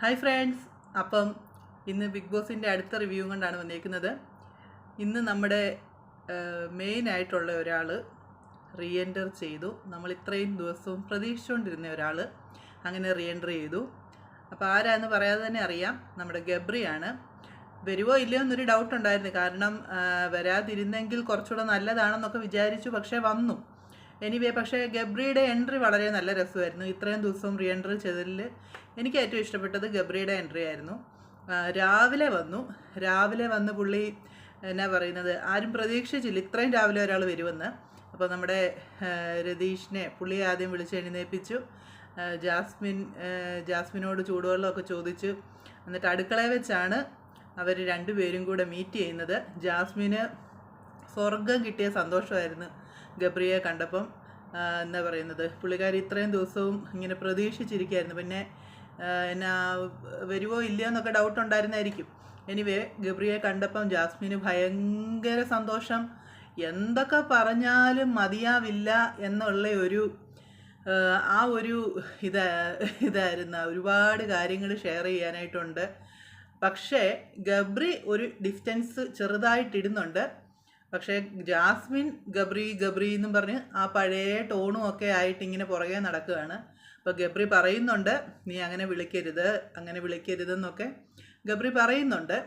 Hi friends അപ്പം ഇന്ന് big ബോസിന്റെ അടുത്ത റിവ്യൂ കൊണ്ടാണ് വന്നിരിക്കുന്നത് ഇന്ന് നമ്മുടെ മെയിൻ ആയിട്ടുള്ള ഒരാൾ റീഎന്റർ ചെയ്തു. നമ്മൾ ഇത്രയും ദിവസവും പ്രതീക്ഷിച്ചുകൊണ്ടിരുന്ന ഒരാൾ അങ്ങനെ റീഎന്റർ ചെയ്തു. അപ്പോൾ ആരാന്ന് പറയാതെ തന്നെ അറിയാം. നമ്മുടെ ഗബ്രിയാണ് വരുവോ ഇല്ലയോ എന്നൊരു ഡൗട്ട് ഉണ്ടായിരുന്നു. കാരണം വരാതിരുന്നെങ്കിൽ കുറച്ചുകൂടെ നല്ലതാണെന്നൊക്കെ വിചാരിച്ചു. പക്ഷേ വന്നു. എനിവേ പക്ഷേ ഗബ്രിയുടെ എൻട്രി വളരെ നല്ല രസമായിരുന്നു. ഇത്രയും ദിവസവും റീ എൻട്രി ചെയ്തതിൽ എനിക്ക് ഏറ്റവും ഇഷ്ടപ്പെട്ടത് ഗബ്രിയുടെ എൻട്രി ആയിരുന്നു. രാവിലെ വന്നു. രാവിലെ വന്ന് പുള്ളി എന്നാ പറയുന്നത് ആരും പ്രതീക്ഷിച്ചില്ല ഇത്രയും രാവിലെ ഒരാൾ വരുമെന്ന്. അപ്പോൾ നമ്മുടെ രതീഷിനെ പുള്ളി ആദ്യം വിളിച്ച് എഴുന്നേൽപ്പിച്ചു ജാസ്മിൻ ജാസ്മിനോട് ചൂടുവെള്ളമൊക്കെ ചോദിച്ചു. എന്നിട്ട് അടുക്കളയിൽ വെച്ചാണ് അവർ രണ്ടുപേരും കൂടെ മീറ്റ് ചെയ്യുന്നത്. ജാസ്മിന് സ്വർഗം കിട്ടിയ സന്തോഷമായിരുന്നു ഗബ്രിയെ കണ്ടപ്പം. എന്താ പറയുന്നത്? പുള്ളിക്കാരി ഇത്രയും ദിവസവും ഇങ്ങനെ പ്രതീക്ഷിച്ചിരിക്കുകയായിരുന്നു. പിന്നെ എന്നാ വരുവോ ഇല്ലയോ എന്നൊക്കെ ഡൗട്ട് ഉണ്ടായിരുന്നായിരിക്കും. എനിവേ ഗബ്രിയെ കണ്ടപ്പം ജാസ്മിന് ഭയങ്കര സന്തോഷം. എന്തൊക്കെ പറഞ്ഞാലും മതിയാവില്ല എന്നുള്ള ഒരു ആ ഒരു ഇതാ ഇതായിരുന്നു. ഒരുപാട് കാര്യങ്ങൾ ഷെയർ ചെയ്യാനായിട്ടുണ്ട്. പക്ഷേ ഗബ്രി ഒരു ഡിസ്റ്റൻസ് ചെറുതായിട്ടിടുന്നുണ്ട്. പക്ഷേ ജാസ്മിൻ ഗബ്രി ഗബ്രി എന്നും പറഞ്ഞ് ആ പഴയ ടോണും ഒക്കെ ആയിട്ട് ഇങ്ങനെ പുറകെ നടക്കുകയാണ്. അപ്പോൾ ഗബ്രി പറയുന്നുണ്ട് നീ അങ്ങനെ വിളിക്കരുത് അങ്ങനെ വിളിക്കരുതെന്നൊക്കെ ഗബ്രി പറയുന്നുണ്ട്.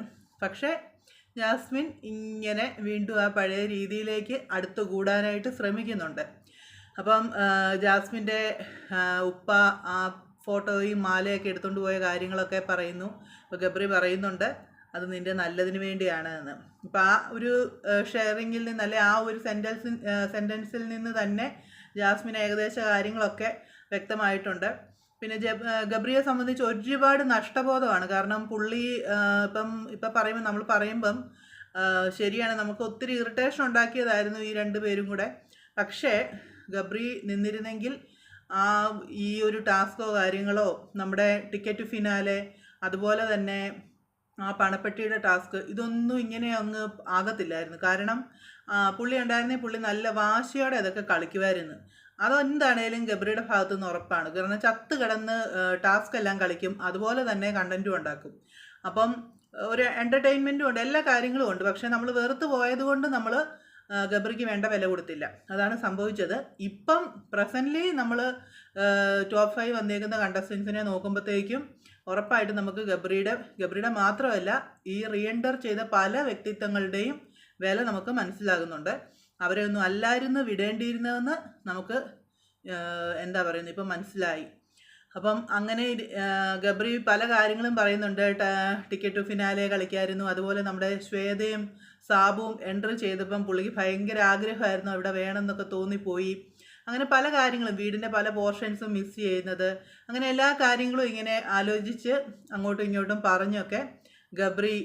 പക്ഷേ ജാസ്മിൻ ഇങ്ങനെ വീണ്ടും ആ പഴയ രീതിയിലേക്ക് അടുത്ത് കൂടാനായിട്ട് ശ്രമിക്കുന്നുണ്ട്. അപ്പം ജാസ്മിന്റെ ഉപ്പ ആ ഫോട്ടോയും മാലയൊക്കെ എടുത്തുകൊണ്ട് പോയ കാര്യങ്ങളൊക്കെ പറയുന്നു. അപ്പോൾ ഗബ്രി പറയുന്നുണ്ട് അത് നിന്റെ നല്ലതിന് വേണ്ടിയാണ് എന്ന് അപ്പം ആ ഒരു ഷെയറിങ്ങിൽ നിന്ന് അല്ലെ ആ ഒരു സെന്റൻസിൽ സെന്റൻസിൽ നിന്ന് തന്നെ ജാസ്മിൻ ഏകദേശ കാര്യങ്ങളൊക്കെ വ്യക്തമായിട്ടുണ്ട്. പിന്നെ ജബ് ഗബ്രിയെ സംബന്ധിച്ച് ഒരുപാട് നഷ്ടബോധമാണ്. കാരണം പുള്ളി ഇപ്പം ഇപ്പം പറയുമ്പോൾ നമ്മൾ പറയുമ്പം ശരിയാണ് നമുക്ക് ഒത്തിരി ഇറിറ്റേഷൻ ഉണ്ടാക്കിയതായിരുന്നു ഈ രണ്ട് പേരും കൂടെ. പക്ഷേ ഗബ്രി നിന്നിരുന്നെങ്കിൽ ആ ഈ ഒരു ടാസ്കോ കാര്യങ്ങളോ നമ്മുടെ ടിക്കറ്റ് ഫിനാലെ അതുപോലെ തന്നെ ആ പണപ്പെട്ടിയുടെ ടാസ്ക് ഇതൊന്നും ഇങ്ങനെ അങ്ങ് ആകത്തില്ലായിരുന്നു. കാരണം പുള്ളി ഉണ്ടായിരുന്നേ പുള്ളി നല്ല വാശിയോടെ അതൊക്കെ കളിക്കുമായിരുന്നു. അതെന്താണേലും ഗബ്രിയുടെ ഭാഗത്തു നിന്ന് ഉറപ്പാണ്. കാരണം ചത്ത് കിടന്ന് ടാസ്ക് എല്ലാം കളിക്കും. അതുപോലെ തന്നെ കണ്ടന്റും ഉണ്ടാക്കും. അപ്പം ഒരു എന്റർടൈൻമെന്റും ഉണ്ട്. എല്ലാ കാര്യങ്ങളും ഉണ്ട്. പക്ഷേ നമ്മൾ വെറുത്ത് പോയതുകൊണ്ട് നമ്മൾ ഗബ്രിക്ക് വേണ്ട വില കൊടുത്തില്ല. അതാണ് സംഭവിച്ചത്. ഇപ്പം പ്രസന്റ്ലി നമ്മൾ ടോപ്പ് ഫൈവ് വന്നേക്കുന്ന കണ്ടസ്റ്റൻസിനെ നോക്കുമ്പോഴത്തേക്കും ഉറപ്പായിട്ടും നമുക്ക് ഗബ്രിയുടെ ഗബ്രിയുടെ മാത്രമല്ല ഈ റീഎൻഡർ ചെയ്ത പല വ്യക്തിത്വങ്ങളുടെയും വില നമുക്ക് മനസ്സിലാകുന്നുണ്ട്. അവരെ ഒന്നും അല്ലായിരുന്നു വിടേണ്ടിയിരുന്നതെന്ന് നമുക്ക് എന്താ പറയുന്നത്? ഇപ്പം മനസ്സിലായി. അപ്പം അങ്ങനെ ഗബ്രി പല കാര്യങ്ങളും പറയുന്നുണ്ട്. ടിക്കറ്റ് ടു ഫിനാലെ കളിക്കായിരുന്നു. അതുപോലെ നമ്മുടെ ശ്വേതയും സാബുവും എൻട്രി ചെയ്തപ്പം പുള്ളിക്ക് ഭയങ്കര ആഗ്രഹമായിരുന്നു. അവിടെ വേണമെന്നൊക്കെ തോന്നിപ്പോയി. അങ്ങനെ പല കാര്യങ്ങളും വീടിന്റെ പല പോർഷൻസും മിസ് ചെയ്യുന്നത്. അങ്ങനെ എല്ലാ കാര്യങ്ങളും ഇങ്ങനെ ആലോചിച്ച് അങ്ങോട്ടും ഇങ്ങോട്ടും പറഞ്ഞൊക്കെ ഗബ്രി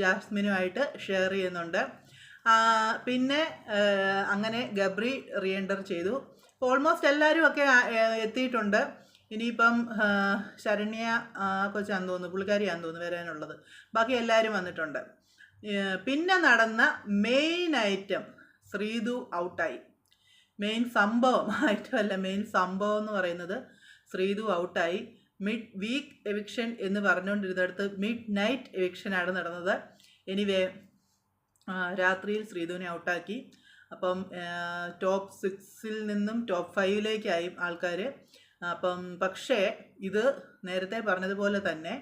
ജാസ്മിനുമായിട്ട് ഷെയർ ചെയ്യുന്നുണ്ട്. പിന്നെ അങ്ങനെ ഗബ്രി റീഎന്റർ ചെയ്തു. ഓൾമോസ്റ്റ് എല്ലാവരും ഒക്കെ എത്തിയിട്ടുണ്ട്. ഇനിയിപ്പം ശരണ്യ കൊച്ചാന്ന് തോന്നുന്നു പുള്ളിക്കാരിയാന്ന് തോന്നുന്നു വരാനുള്ളത്. ബാക്കി എല്ലാവരും വന്നിട്ടുണ്ട്. പിന്നെ നടന്ന മെയിൻ ഐറ്റം ശ്രീതു ഔട്ടായി. മെയിൻ സംഭവം ആയിട്ടുമല്ല മെയിൻ സംഭവം എന്ന് പറയുന്നത് ശ്രീതു ഔട്ടായി. മിഡ് വീക്ക് എവിക്ഷൻ എന്ന് പറഞ്ഞുകൊണ്ടിരുന്നിടത്ത് മിഡ് നൈറ്റ് എവിക്ഷനാണ് നടന്നത്. എനിവേ രാത്രിയിൽ ശ്രീധുവിനെ ഔട്ടാക്കി. അപ്പം ടോപ്പ് സിക്സിൽ നിന്നും ടോപ്പ് ഫൈവിലേക്കായി ആൾക്കാർ അപ്പം പക്ഷേ ഇത് നേരത്തെ പറഞ്ഞതുപോലെ തന്നെ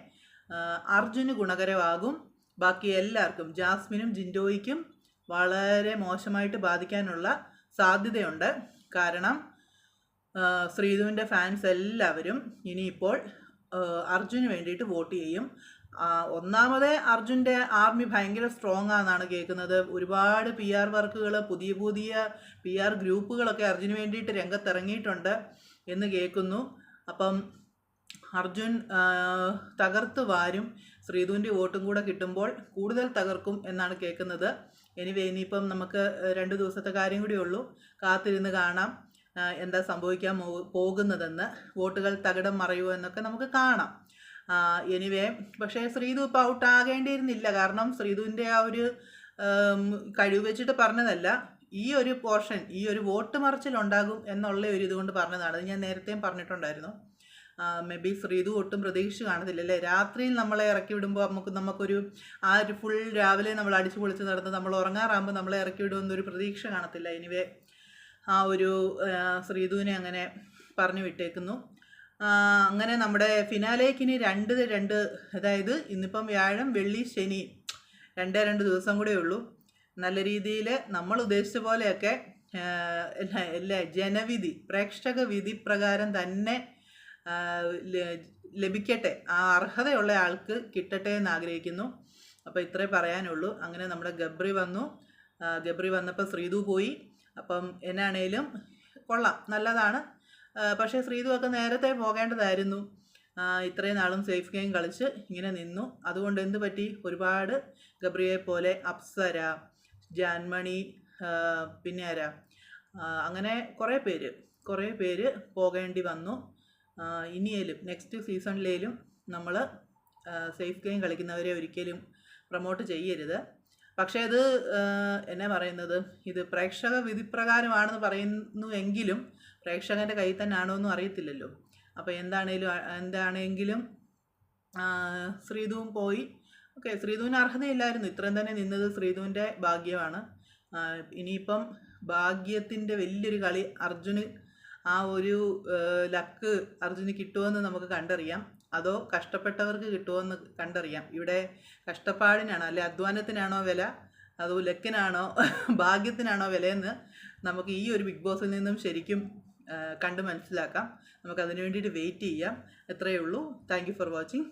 അർജുന് ഗുണകരമാകും. ബാക്കി എല്ലാവർക്കും ജാസ്മിനും ജിൻഡോയ്ക്കും വളരെ മോശമായിട്ട് ബാധിക്കാനുള്ള സാധ്യതയുണ്ട്. കാരണം ശ്രീധുവിന്റെ ഫാൻസ് എല്ലാവരും ഇനിയിപ്പോൾ അർജുന് വേണ്ടിയിട്ട് വോട്ട് ചെയ്യും. ഒന്നാമത് അർജുന്റെ ആർമി ഭയങ്കര സ്ട്രോങ് ആണെന്നാണ് കേൾക്കുന്നത്. ഒരുപാട് പി ആർ വർക്കുകൾ പുതിയ പുതിയ പി ആർ ഗ്രൂപ്പുകളൊക്കെ അർജുന് വേണ്ടിയിട്ട് രംഗത്തിറങ്ങിയിട്ടുണ്ട് എന്ന് കേൾക്കുന്നു. അപ്പം അർജുൻ തകർത്ത് വാരും. ശ്രീധുവിന്റെ വോട്ടും കൂടെ കിട്ടുമ്പോൾ കൂടുതൽ തകർക്കും എന്നാണ് കേൾക്കുന്നത്. എനിവേ ഇനിയിപ്പം നമുക്ക് രണ്ട് ദിവസത്തെ കാര്യം കൂടി ഉള്ളൂ. കാത്തിരുന്ന് കാണാം എന്താ സംഭവിക്കാൻ പോകുന്നതെന്ന് വോട്ടുകൾ തകിടം മറയുമോ എന്നൊക്കെ നമുക്ക് കാണാം. എനിവേ പക്ഷേ ശ്രീതു ഇപ്പോൾ ഔട്ട് ആകേണ്ടിയിരുന്നില്ല. കാരണം ശ്രീതുവിന്റെ ആ ഒരു കഴിവ് വെച്ചിട്ട് പറഞ്ഞതല്ല ഈ ഒരു പോർഷൻ ഈ ഒരു വോട്ട് മറിച്ചിലുണ്ടാകും എന്നുള്ള ഒരു ഇതുകൊണ്ട് പറഞ്ഞതാണ്. ഞാൻ നേരത്തെയും പറഞ്ഞിട്ടുണ്ടായിരുന്നു. മേ ബി ശ്രീതു ഒട്ടും പ്രതീക്ഷ കാണത്തില്ല അല്ലേ? രാത്രിയിൽ നമ്മളെ ഇറക്കി വിടുമ്പോൾ നമുക്ക് നമുക്കൊരു ആ ഒരു ഫുൾ രാവിലെ നമ്മൾ അടിച്ചു പൊളിച്ച് നടന്ന് നമ്മൾ ഉറങ്ങാറാകുമ്പോൾ നമ്മളെ ഇറക്കി വിടുമെന്നൊരു പ്രതീക്ഷ കാണത്തില്ല. എനിവേ ആ ഒരു ശ്രീതുവിനെ അങ്ങനെ പറഞ്ഞു വിട്ടേക്കുന്നു. അങ്ങനെ നമ്മുടെ ഫിനാലേക്ക് ഇനി രണ്ട് രണ്ട് അതായത് ഇന്നിപ്പം വ്യാഴം വെള്ളി ശനി രണ്ടേ രണ്ട് ദിവസം കൂടെ ഉള്ളൂ. നല്ല രീതിയിൽ നമ്മൾ ഉദ്ദേശിച്ച പോലെയൊക്കെ അല്ല ജനവിധി പ്രേക്ഷക വിധി പ്രകാരം തന്നെ ലഭിക്കട്ടെ. ആ അർഹതയുള്ള ആൾക്ക് കിട്ടട്ടെ എന്ന് ആഗ്രഹിക്കുന്നു അപ്പോൾ ഇത്രേ പറയാനുള്ളൂ. അങ്ങനെ നമ്മുടെ ഗബ്രി വന്നു. ഗബ്രി വന്നപ്പോൾ ശ്രീതു പോയി. അപ്പം എന്നാണേലും കൊള്ളാം. നല്ലതാണ്. പക്ഷേ ശ്രീതു ഒക്കെ നേരത്തെ പോകേണ്ടതായിരുന്നു. ഇത്രയും നാളും സേഫ് ഗെയിം കളിച്ച് ഇങ്ങനെ നിന്നു. അതുകൊണ്ട് എന്ത് പറ്റി? ഒരുപാട് ഗബ്രിയെ പോലെ അപ്സര ജാൻമണി പിന്നെ ആരാ? അങ്ങനെ കുറേ പേര് കുറേ പേര് പോകേണ്ടി വന്നു. ഇനിയേലും നെക്സ്റ്റ് സീസണിലേലും നമ്മൾ സേഫ് ഗെയിം കളിക്കുന്നവരെ ഒരിക്കലും പ്രൊമോട്ട് ചെയ്യരുത്. പക്ഷേ അത് എന്നെ പറയുന്നത്? ഇത് പ്രേക്ഷക വിധിപ്രകാരമാണെന്ന് പറയുന്നു എങ്കിലും പ്രേക്ഷകന്റെ കയ്യിൽ തന്നെ ആണോ എന്നും അറിയത്തില്ലല്ലോ. അപ്പോൾ എന്താണേലും എന്താണെങ്കിലും ശ്രീധുവും പോയി. ഓക്കെ ശ്രീധുവിന് അർഹതയില്ലായിരുന്നു. ഇത്രയും തന്നെ നിന്നത് ശ്രീധുവിന്റെ ഭാഗ്യമാണ്. ഇനിയിപ്പം ഭാഗ്യത്തിന്റെ വലിയൊരു കളി അർജുന് ആ ഒരു ലക്ക് അർജുന് കിട്ടുമെന്ന് നമുക്ക് കണ്ടറിയാം. അതോ കഷ്ടപ്പെട്ടവർക്ക് കിട്ടുമെന്ന് കണ്ടറിയാം. ഇവിടെ കഷ്ടപ്പാടിനാണോ അല്ലെ അധ്വാനത്തിനാണോ വില അതോ ലക്കിനാണോ ഭാഗ്യത്തിനാണോ വിലയെന്ന് നമുക്ക് ഈ ഒരു ബിഗ് ബോസിൽ നിന്നും ശരിക്കും കണ്ട് മനസ്സിലാക്കാം. നമുക്ക് അതിനു വേണ്ടിയിട്ട് വെയിറ്റ് ചെയ്യാം. എത്രയേ ഉള്ളൂ. Thank for watching.